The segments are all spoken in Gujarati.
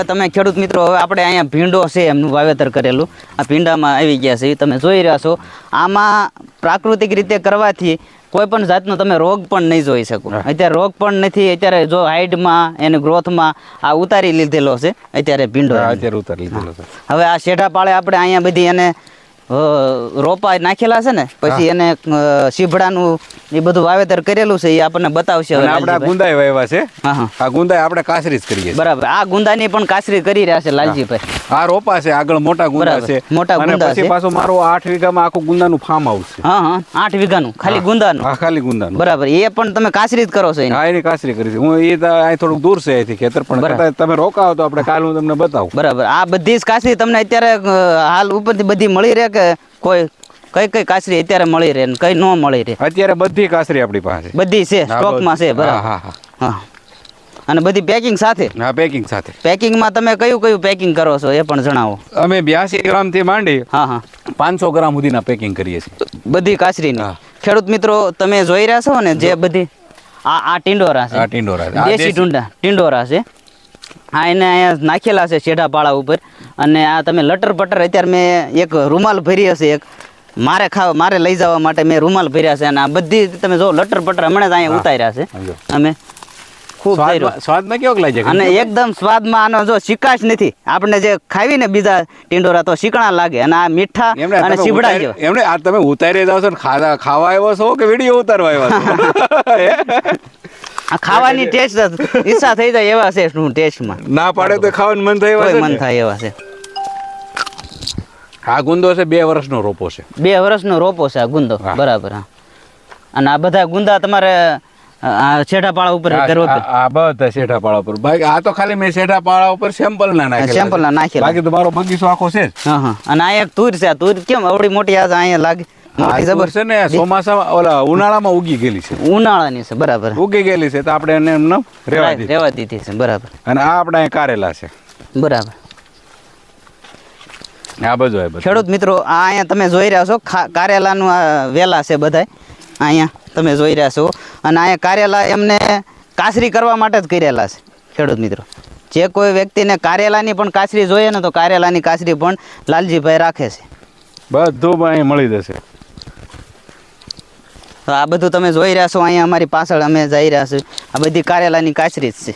હવે તમે ખેડૂત મિત્રો હવે આપણે અહીંયા ભીંડો છે એમનું વાવેતર કરેલું. આ ભીંડામાં આવી ગયા છે એ તમે જોઈ રહ્યા છો. આમાં પ્રાકૃતિક રીતે કરવાથી કોઈ પણ જાતનો તમે રોગ પણ નહીં જોઈ શકો. અત્યારે રોગ પણ નથી અત્યારે જો હાઈટમાં એને ગ્રોથમાં આ ઉતારી લીધેલો છે અત્યારે ભીંડો અત્યારે ઉતારી લીધેલો છે. હવે આ શેઠા પાળે આપણે અહીંયા બધી એને રોપા નાખેલા છે ને? પછી એને સીભડાનું એ બધું વાવેતર કરેલું છે એ આપણને બતાવશે હવે આપણે આ ગુંદાય વાવ્યા છે. હા હા. આ ગુંદાય આપણે કાસરી જ કરીએ બરાબર. આ ગુંદાની પણ કાસરી કરી રહ્યા છે લાલજીભાઈ. આ રોપા છે આગળ મોટા ગુંદા છે. મોટા ગુંદા છે. પાછો મારો આઠ વીઘામાં આખું ગુંદાનું ફાર્મ આવશે હા હા. આઠ વીઘાનું ખાલી ગુંદાનું. હા ખાલી ગુંદાનું. બરાબર. એ પણ તમે કાસરી જ કરો છો એની. હા એની કાસરી કરી છે. હું એ તો અહીં થોડુંક દૂર છે અહીંથી ખેતર પણ તમે રોકાવો તો આપણે કાલ હું તમને બતાવું. બરાબર. આ બધી જ કાસરી તમને અત્યારે હાલ ઉપરથી બધી મળી રહે કે કોઈ કઈ કઈ કાસરી અત્યારે મળી રહે ને કઈ ન મળી રહે. અત્યારે બધી કાસરી આપણી પાસે બધી છે સ્ટોકમાં છે બરાબર. હા અને બધી પેકિંગ સાથે? હા પેકિંગ સાથે. પેકિંગમાં તમે કયું કયું પેકિંગ કરો છો એ પણ જણાવો. અમે બ્યાસી ગ્રામથી માંડી હા હા. પાંચસો ગ્રામ સુધીના પેકિંગ કરીએ છીએ. બધી કાસરીની. ખેડૂત મિત્રો તમે જોઈ રહ્યા છો ને જે બધી? આ આ ટીંડોરા આ છે છે. આ દેશી દેશી. ટુંડા ટીંડોરા છે. આ એને અહીંયા નાખેલા છે શેઢા પાળા ઉપર. અને આ તમે લટર પટર અત્યારે મેં એક રૂમાલ ભરી હશે એક. મારે ખાવા મારે લઈ જવા માટે મેં રૂમાલ ભર્યા છે અને આ બધી તમે જો લટર પટર હમણાં જ અહીંયા ઉતાર્યા છે. અમે ખૂબ સ્વાદમાં- કર્યું લાગે અને એકદમ સ્વાદમાં આનો જો શિકાશ નથી. આપણે જે ખાવી ને બીજા ટીંડોરા તો શિકણા લાગે. અને આ મીઠા અને સીબડા જેવા. આ તમે ઉતારી જાવ છો ખાવા આવ્યો છો કે વીડિયો ઉતારવા આવ્યો છો? ખાવાની ટેસ્ટ ઈચ્છા થઈ જાય એવા છે શું ટેસ્ટમાં. ના પાડે તો ખાવાનું મન થાય એવા મન થાય એવા છે. આ ગુંદો છે બે વર્ષનો રોપો છે. બે વર્ષનો રોપો છે આ ગુંદો. બરાબર હા. અને આ બધા ગુંદા તમારે આ છેડા પાળા ઉપર આ- બધા શેઠા પાળા ઉપર. બાકી આ તો ખાલી મેં શેઠા પાળા ઉપર સેમ્પલ ના નાખેલા સેમ્પલ ના નાખેલા. બાકી તો મારો બગીચો આખો છે હા હા. અને આ એક તુર છે. આ તુર કેમ આવડી મોટી? આ અહીંયા લાગે છે ને ચોમાસામાં ઓલા ઉનાળામાં ઉગી ગયેલી છે. ઉનાળાની છે બરાબર. ઉગી ગયેલી છે તો આપણે એને એમને રેવા દીધી. રેવા દીધી છે બરાબર. અને આ આપણે કારેલા છે. બરાબર. આ બધું આ ખેડૂત મિત્રો આ અહીંયા તમે જોઈ રહ્યા છો કારેલાનું આ વેલા છે બધાય. અહીંયા તમે જોઈ રહ્યા છો. અને અહીંયા કારેલા એમને કાસરી કરવા માટે જ કરેલા છે ખેડૂત મિત્રો. જે કોઈ વ્યક્તિને કારેલાની પણ કાસરી જોઈએ ને તો કારેલાની કાસરી પણ લાલજીભાઈ રાખે છે. બધું અહીં મળી જશે. તો આ બધું તમે જોઈ રહ્યા છો અહીંયા અમારી પાછળ અમે જઈ રહ્યા છીએ. આ બધી કારેલાની કાચરી જ છે.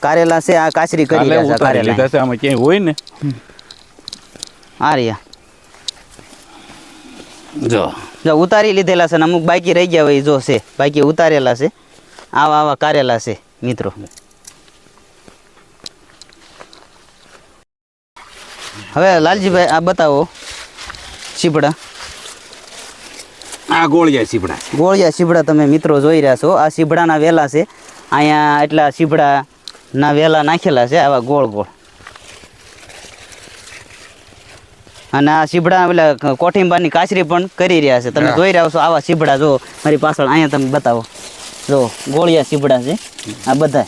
કારેલા છે આ કાચરી કરી રહ્યા છે કારેલા. લીધા છે આમાં ક્યાંય હોય ને? આ રહ્યા. જો. જો ઉતારી લીધેલા છે ને અમુક બાકી રહી ગયા હોય જો છે. બાકી ઉતારેલા છે. આવા આવા કારેલા છે મિત્રો. હવે લાલજીભાઈ આ બતાવો. સીપડા આ ગોળિયા સીબડા ગોળિયા સીબડા તમે મિત્રો જોઈ રહ્યા છો. આ સીબડાના વેલા છે. અહીંયા એટલા સીબડાના વેલા નાખેલા છે આવા ગોળ ગોળ. અને આ સીબડા પેલા કોઠીંબાની કાચરી પણ કરી રહ્યા છે. તમે જોઈ રહ્યા છો આવા સીબડા જો મારી પાછળ અહીંયા તમે બતાવો. જો ગોળિયા સીબડા છે. આ બધા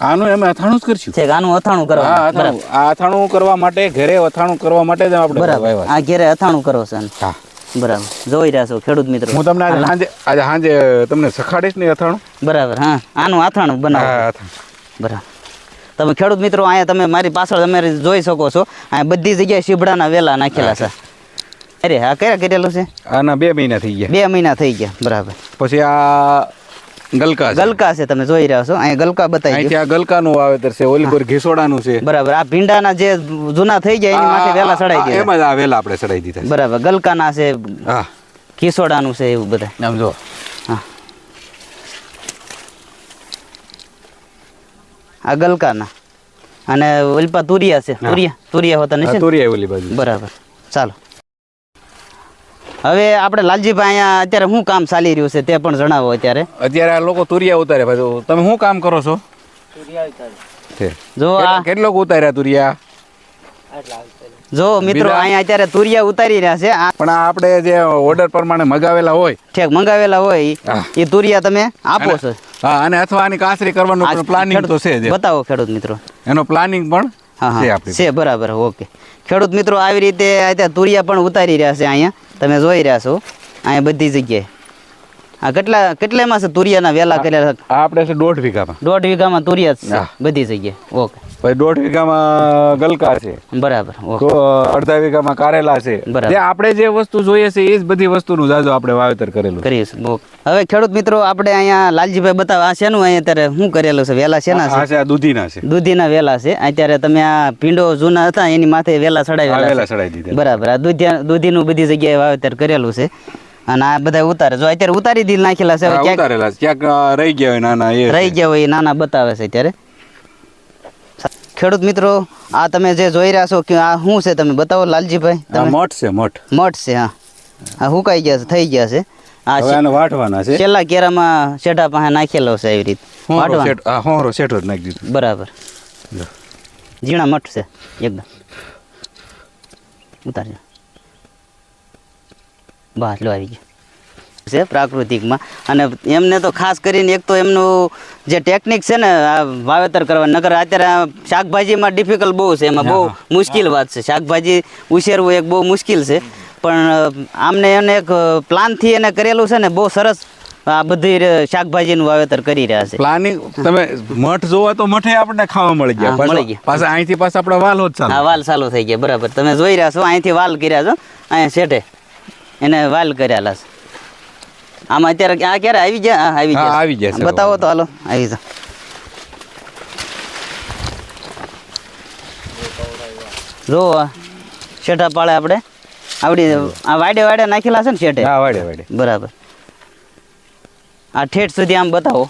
આનું અમે અથાણું જ કરશું. છે આનું અથાણું હા કરવા અથાણું. આ અથાણું કરવા માટે ઘરે અથાણું કરવા માટે જ આપણે બરાબર. આ ઘરે અથાણું કરો છો. હા. બરાબર. જોઈ રહ્યા છો ખેડૂત મિત્રો. હું તમને આજે સાંજે આજે સાંજે તમને સખાડીશ ને અથાણું? બરાબર હા. આનું અથાણું બનાવો. બરાબર. તમે ખેડૂત મિત્રો અહીંયા તમે મારી પાછળ તમે જોઈ શકો છો. અહીંયા બધી જગ્યાએ શીભડાના વેલા નાખેલા છે. અરે હા કયા કરેલું છે? આના બે મહિના થઈ ગયા. બે મહિના થઈ ગયા. બરાબર. પછી આ ગલકા ગલકા છે તમે જોઈ રહ્યા છો. અહીંયા ગલકા બતાવી આ ગલકાનું વાવેતર છે ઓલીપુર ઘીસોડાનું છે. બરાબર. આ ભીંડાના જે જૂના થઈ જાય એની માટે વેલા સડાઈ દીધા એમાં જ આ વેલા આપણે સડાઈ દીધા. બરાબર. ગલકાના છે હા. ખીસોડાનું છે એવું બધા. આમ જો. હા. આ ગલકાના. અને ઓલપા તુરિયા છે. તુરિયા. તુરિયા હોતા નથી ને? ઓલી બાજુ બરાબર. ચાલો. હવે આપણે લાલજીભાઈ અહીંયા અત્યારે શું કામ ચાલી રહ્યું છે તે પણ જણાવો અત્યારે. અત્યારે આ લોકો તુરિયા ઉતારે ભાઈ તમે શું કામ કરો છો? જો આ કેટલો ઉતાર્યા તુરિયા? જો મિત્રો અહીંયા અત્યારે તુરિયા ઉતારી રહ્યા છે. પણ આપણે જે ઓર્ડર પ્રમાણે મગાવેલા હોય. ઠેક મંગાવેલા હોય એ તુરિયા તમે આપો છો. હા અને અથવા આની કાસરી કરવાનું પ્લાનિંગ તો છે બતાવો ખેડૂત મિત્રો. એનો પ્લાનિંગ પણ હા છે હા છે બરાબર ઓકે. ખેડૂત મિત્રો આવી રીતે અત્યારે તુરિયા પણ ઉતારી રહ્યા છે અહીંયા. તમે જોઈ રહ્યા છો. અહીંયા બધી જગ્યાએ. આ કેટલા કેટલામાં છે તુરિયાના વેલા કર્યા આ આપણે છે દોઢ વીઘામાં. દોઢ વીઘામાં તુરિયા છે બધી જગ્યાએ. ઓકે. પછી દોઢ વીઘામાં ગલકા છે. બરાબર તો અડધા વીઘામાં કારેલા છે. બરાબર. આપણે જે વસ્તુ જોઈએ છે એ જ બધી વસ્તુનું જાજો આપણે વાવેતર કરેલું કરીએ હવે ખેડૂત મિત્રો આપણે અહીંયા લાલજીભાઈ બતાવે આ શેનું અહીંયા અત્યારે શું કરેલું છે? વેલા શેના છે? દૂધીના છે. દૂધીના વેલા છે. અત્યારે તમે આ ભીંડો જૂના હતા એની માથે વેલા ચડાવેલા ચડાવી દીધા. બરાબર. આ દૂધિયા દૂધીનું બધી જગ્યાએ વાવેતર કરેલું છે. અને આ બધા ઉતારે. જો અત્યારે ઉતારી દી નાખેલા છે હવે ઉતારેલા છે. ક્યાંક રહી ગયા હોય નાના એ રહી ગયા હોય નાના બતાવે છે અત્યારે. ખેડૂત મિત્રો આ તમે જે જોઈ રહ્યા છો કે આ શું છે તમે બતાવો લાલજીભાઈ. તમે મઠ છે મઠ. મઠ છે હા. આ હુકાઈ ગયા છે થઈ ગયા છે. આ આને વાટવાના છે. છેલ્લા કેરામાં શેઢા પાસે નાખેલો છે એવી રીતે. હોંરો આ હોંરો શેઠો જ નાખી દીધો. બરાબર. ઝીણા મઠ છે એકદમ. ઉતારજો. બહાર લો આવી ગયો. છે પ્રાકૃતિકમાં. અને એમને તો ખાસ કરીને એક તો એમનું જે ટેકનિક છે ને વાવેતર કરવા નગર અત્યારે શાકભાજીમાં ડિફિકલ્ટ બહુ છે. એમાં બહુ મુશ્કેલ વાત છે. શાકભાજી ઉછેરવું એક બહુ મુશ્કેલ છે. પણ આમને એને એક પ્લાનથી એને કરેલું છે ને બહુ સરસ આ બધી શાકભાજીનું વાવેતર કરી રહ્યા છે. પ્લાનિંગ તમે મઠ જોવા તો મઠે આપણને ખાવા મળી ગયા. મળી ગયા. પાછા અહીંથી પાછા આપણે વાલ જ ચાલે. હા વાલ ચાલુ થઈ ગયા. બરાબર. તમે જોઈ રહ્યા છો અહીંથી વાલ કર્યા છો. અહીંયા શેઠે. એને વાલ કરેલા છે આમાં અત્યારે આ ક્યારે આવી ગયા? હા, આવી જાય આવી ગયા બતાવો તો હાલો આવી જાઓ. જો શેઠા પાળે આપણે. આવડી આ વાડે વાડે નાખેલા છે ને શેઠે? હા વાડે વાડે. બરાબર. આ ઠેઠ સુધી આમ બતાવો.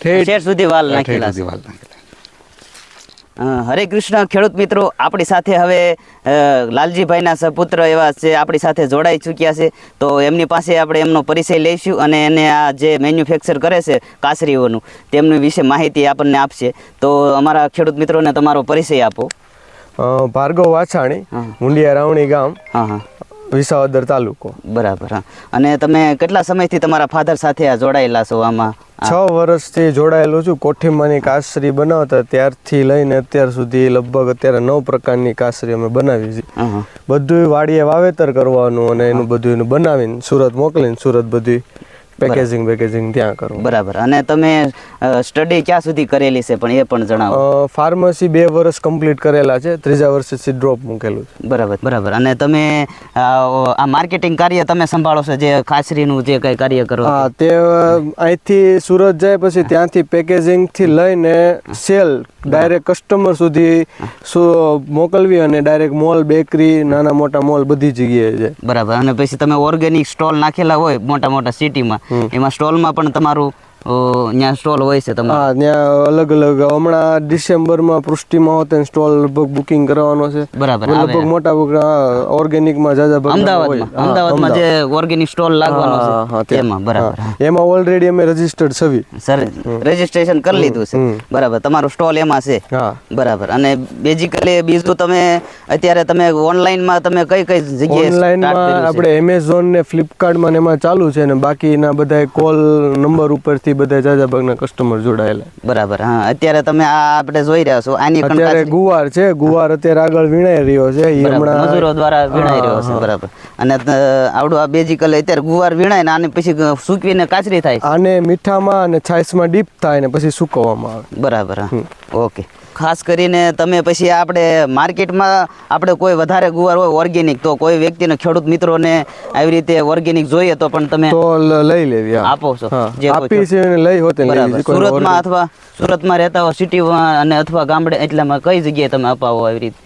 ઠેઠ સુધી વાલ નાખેલા છે. વાલ નાખેલા. હરે કૃષ્ણ ખેડૂત મિત્રો આપણી સાથે હવે લાલજીભાઈના સપુત્ર એવા છે આપણી સાથે જોડાઈ ચૂક્યા છે. તો એમની પાસે આપણે એમનો પરિચય લઈશું અને એને આ જે મેન્યુફેક્ચર કરે છે કાસરીઓનું તેમની વિશે માહિતી આપણને આપશે. તો અમારા ખેડૂત મિત્રોને તમારો પરિચય આપો. ભાર્ગવ વાછાણી હા. મુંડિયા રાવણી ગામ. હા હા. વિસાવદર તાલુકો. બરાબર હા. અને તમે કેટલા સમયથી તમારા ફાધર સાથે આ જોડાયેલા છો આમાં? છ વર્ષથી જોડાયેલો છું. કોઠીમાની કાસરી બનાવતા ત્યારથી લઈને અત્યાર સુધી લગભગ અત્યારે નવ પ્રકારની કાસરી અમે બનાવી છે. બધું વાડીએ વાવેતર કરવાનું અને એનું બધું એનું બનાવીને સુરત મોકલીને સુરત બધું પેકેજિંગ પેકેજિંગ ત્યાં કરો. બરાબર. અને તમે સ્ટડી ક્યાં સુધી કરેલી છે? પણ એ પણ જણાવો. ફાર્મસી બે વર્ષ કમ્પ્લીટ કરેલા છે. ત્રીજા વર્ષે ડ્રોપ મૂકેલું છે. બરાબર બરાબર. અને તમે આ માર્કેટિંગ કાર્ય તમે સંભાળો છો? જે ખાસરીનું જે કંઈ કાર્ય કરો હા તે અહીંથી સુરત જાય પછી ત્યાંથી પેકેજિંગથી લઈને સેલ ડાયરેક્ટ કસ્ટમર સુધી મોકલવી અને ડાયરેક્ટ મોલ બેકરી નાના મોટા મોલ બધી જગ્યાએ જાય. બરાબર. અને પછી તમે ઓર્ગેનિક સ્ટોલ નાખેલા હોય મોટા મોટા સિટીમાં એમાં સ્ટોલમાં પણ તમારું ત્યાં સ્ટોલ હોય છે તમારે? હા ત્યાં અલગ અલગ. હમણાં ડિસેમ્બરમાં પૃષ્ટિમાં હોતે સ્ટોલ લગભગ બુકિંગ કરવાનો છે. બરાબર લગભગ મોટા મોટા ઓર્ગેનિકમાં જાજા ભાગ અમદાવાદમાં અમદાવાદમાં જે ઓર્ગેનિક સ્ટોલ લાગવાનો છે. તેમાં બરાબર એમાં ઓલરેડી અમે રજીસ્ટર્ડ છવી. સર રજીસ્ટ્રેશન કરી લીધું છે. બરાબર તમારું સ્ટોલ એમાં છે. બરાબર અને બેઝિકલી બીજું તમે અત્યારે તમે ઓનલાઈનમાં તમે કઈ કઈ જગ્યાએ ઓનલાઈનમાં આપણે એમેઝોન ને ફ્લિપકાર્ટમાં એમાં ચાલુ છે ને બાકીના બધા કોલ નંબર ઉપરથી બધા જાજા ભાગના કસ્ટમર જોડાયેલા. બરાબર હા અત્યારે તમે આ આપણે જોઈ રહ્યા છો આની અત્યારે ગુવાર છે ગુવાર અત્યારે આગળ વીણાઈ રહ્યો છે એ હમણાં મજૂરો દ્વારા વીણાઈ રહ્યો છે બરાબર. અને આવડું આ બેઝિકલી અત્યારે ગુવાર વીણાય ને આને પછી સૂકવીને કાચરી થાય આને મીઠામાં અને છાશમાં ડીપ થાય ને પછી સુકવવામાં આવે. બરાબર હા. ઓકે. ખાસ કરીને તમે પછી આપણે માર્કેટમાં આપણે કોઈ વધારે ગુવાર હોય ઓર્ગેનિક તો કોઈ વ્યક્તિને ખેડૂત મિત્રોને આવી રીતે ઓર્ગેનિક જોઈએ તો પણ તમે તો લઈ લેવી આપો છો. જે આપી છે લઈ હોતે સુરતમાં અથવા સુરતમાં રહેતા હો સિટીમાં અને અથવા ગામડે એટલામાં કઈ જગ્યાએ તમે અપાવો આવી રીતે?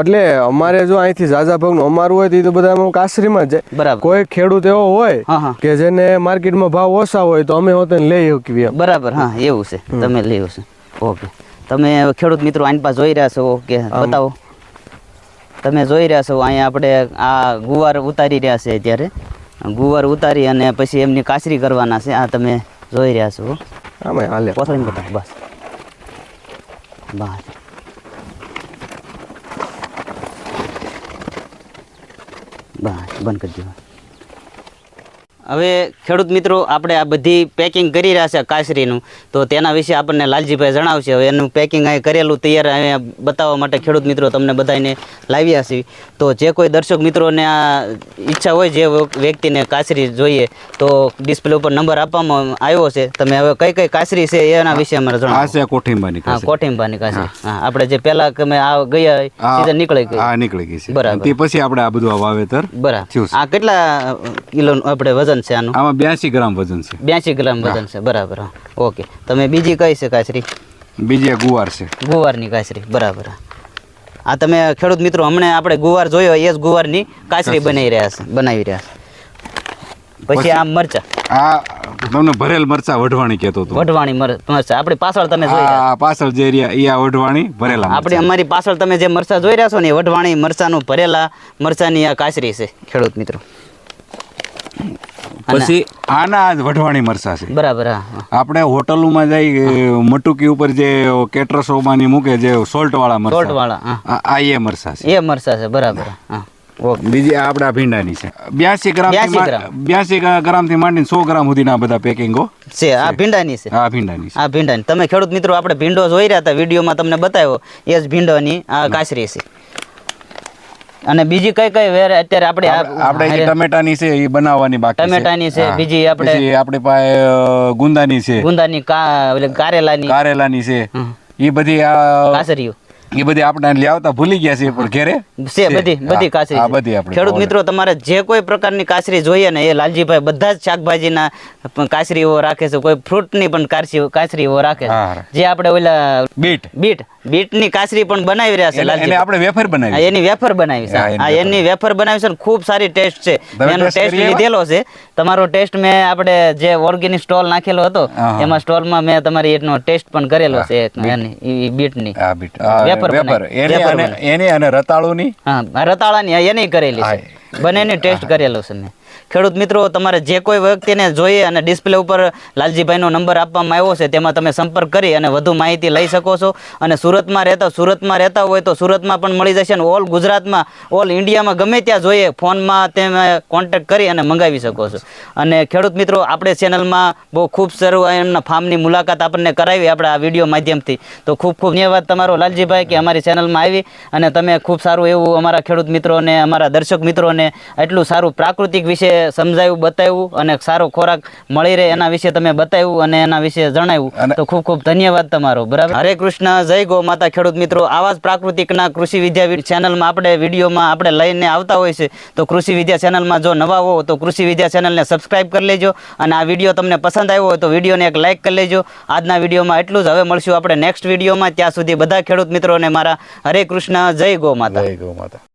એટલે અમારે જો અહીંથી ઝાઝા ભાગનું અમારું હોય તો બધા કાશરીમાં જ જાય. બરાબર. કોઈ ખેડૂત એવો હોય કે જેને માર્કેટમાં ભાવ ઓછા હોય તો અમે હોતે લઈ શકીએ બરાબર હા એવું છે. તમે લઈ છે ઓકે. તમે ખેડૂત મિત્રો આની પાસે જોઈ રહ્યા છો કે બતાવો. તમે જોઈ રહ્યા છો અહીંયા આપણે આ ગુવાર ઉતારી રહ્યા છે અત્યારે. ગુવાર ઉતારી અને પછી એમની કાચરી કરવાના છે આ તમે જોઈ રહ્યા છો. કોથળીને બતાવો બસ. બસ. બસ બંધ કરી દો. હવે ખેડૂત મિત્રો આપણે આ બધી પેકિંગ કરી રહ્યા છે કાસરીનું. તો તેના વિશે આપણને લાલજીભાઈ જણાવશે. હવે એનું પેકિંગ અહીં કરેલું તૈયાર અહીંયા બતાવવા માટે ખેડૂત મિત્રો તમને બધાને લાવ્યા છે તો જે કોઈ દર્શક મિત્રોને આ ઈચ્છા હોય જે વ્યક્તિને કાસરી જોઈએ તો ડિસ્પ્લે ઉપર નંબર આપવામાં આવ્યો છે. તમે હવે કઈ કઈ કાસરી છે એના વિશે અમારે જણાવો. છે કોઠીંબાની હા કોઠિંબાની કાસરી. હા. આપણે જે પહેલા તમે આ ગયા સીધા નીકળી ગઈ. નીકળી ગઈ છે. બરાબર. તે પછી આપણે આ બધું વાવેતર બરાબર. આ કેટલા કિલો આપણે વજન છે આનું? આમાં બ્યાસી ગ્રામ વજન છે. બ્યાસી ગ્રામ વજન છે બરાબર ઓકે. તમે બીજી કઈ છે કાચરી બીજી ગુવાર છે. ગુવારની કાચરી બરાબર આ તમે ખેડૂત મિત્રો હમણાં આપણે ગુવાર જોયો એ જ ગુવારની કાચરી બનાવી રહ્યા છે બનાવી રહ્યા છે. પછી આ મરચા. આ તમને ભરેલ મરચા વઢવાણી કહેતો હતો. વઢવાણી મરચા. આપણી પાછળ તમે જોઈ રહ્યા પાછળ જે રહ્યા એ આ વઢવાણી ભરેલા આપણી અમારી પાછળ તમે જે મરચા જોઈ રહ્યા છો ને એ વઢવાણી મરચાનું ભરેલા મરચાની આ કાચરી છે ખેડૂત મિત્રો. પછી આના જ વઢવાણી મરચા છે. બરાબર. આપણે હોટલોમાં જઈ મટુકી ઉપર જે કેટરસોમાંની મૂકે જે સોલ્ટ વાળા મરચા સોલ્ટ વાળા આ એ મરચા છે. એ મરચા છે બરાબર હા. બીજી આ આપણા ભીંડાની છે. બ્યાસી ગ્રામ બ્યાસી ગ્રામ. થી માંડીને સો ગ્રામ સુધીના બધા પેકિંગો છે આ ભીંડાની છે? આ ભીંડાની આ ભીંડાની. તમે ખેડૂત મિત્રો આપણે ભીંડો જોઈ રહ્યા હતા વિડીયોમાં તમને બતાવ્યો એ જ ભીંડોની આ કાસરી છે. અને બીજી કઈ કઈ વેર અત્યારે આપણે આપણે ટમેટાની છે એ બનાવવાની બાકી છે. ટમેટાની છે, બીજી આપણે- આપણી પાસે ગુંદાની છે. ગુંદાની કારેલાની. કારેલાની છે. એ બધી આ કાચરીઓ એ બધી આપણે લઈ ભૂલી ગયા છે પણ ઘેરે? છે બધી બધી કાસરી હા બધી આપણે ખેડૂત મિત્રો તમારે જે કોઈ પ્રકારની કાસરી જોઈએ ને એ લાલજીભાઈ બધા જ શાકભાજીના કાસરીઓ રાખે છે. કોઈ ફ્રૂટની પણ કાસરી કાસરીઓ રાખે છે. જે આપણે ઓલા બીટ. બીટ બીટની કાસરી પણ બનાવી રહ્યા છે લાલજી આપણે વેફર બનાવી એની વેફર બનાવી છે. હા, એની વેફર. બનાવી છે ને ખૂબ સારી ટેસ્ટ છે. એનો ટેસ્ટ લીધેલો છે. તમારો ટેસ્ટ મેં આપણે જે ઓર્ગેનિક સ્ટોલ નાખેલો હતો. એમાં સ્ટોલમાં મેં તમારી એનો ટેસ્ટ પણ કરેલો છે એની બીટની. વેફર વેફર બનાવી. એની અને. એની અને રતાળુની? હા રતાળાની એની કરેલી છે. બંનેની ટેસ્ટ કરેલો છે મેં. ખેડૂત મિત્રો, તમારે જે કોઈ વ્યક્તિને જોઈએ અને ડિસ્પ્લે ઉપર લાલજીભાઈનો નંબર આપવામાં આવ્યો છે, તેમાં તમે સંપર્ક કરી અને વધુ માહિતી લઈ શકો છો. અને સુરતમાં રહેતા સુરતમાં રહેતા હોય તો સુરતમાં પણ મળી જશે અને ઓલ ગુજરાતમાં ઓલ ઇન્ડિયામાં ગમે ત્યાં જોઈએ, ફોનમાં તમે કોન્ટેક્ટ કરી અને મંગાવી શકો છો. અને ખેડૂત મિત્રો, આપણે ચેનલમાં બહુ ખૂબ સારું એમના ફાર્મની મુલાકાત આપણને કરાવી આપણે આ વીડિયો માધ્યમથી. તો ખૂબ ખૂબ ધન્યવાદ તમારો લાલજીભાઈ કે અમારી ચેનલમાં આવી અને તમે ખૂબ સારું એવું અમારા ખેડૂત મિત્રોને, અમારા દર્શક મિત્રોને એટલું સારું પ્રાકૃતિક વિશે સમજાવ્યું બતાવ્યું અને સારો ખોરાક મળી રહે એના વિશે તમે બતાવ્યું અને એના વિશે જણાવ્યું. તો ખૂબ ખૂબ ધન્યવાદ તમારો બરાબર? હરે કૃષ્ણ જય ગો માતા ખેડૂત મિત્રો. આવા જ પ્રાકૃતિકના કૃષિ વિદ્યા ચેનલમાં આપણે વિડીયોમાં આપણે લઈને આવતા હોય છે. તો કૃષિ વિદ્યા ચેનલમાં જો નવા હો તો કૃષિ વિદ્યા ચેનલને સબસ્ક્રાઈબ કરી લેજો અને આ વીડિયો તમને પસંદ આવ્યો હોય તો વિડીયોને એક લાઇક કરી લેજો. આજના વિડીયોમાં એટલું જ. હવે મળશું આપણે નેક્સ્ટ વિડીયોમાં. ત્યાં સુધી બધા ખેડૂત મિત્રોને મારા હરે કૃષ્ણ જય ગો માતા. જય ગો માતા.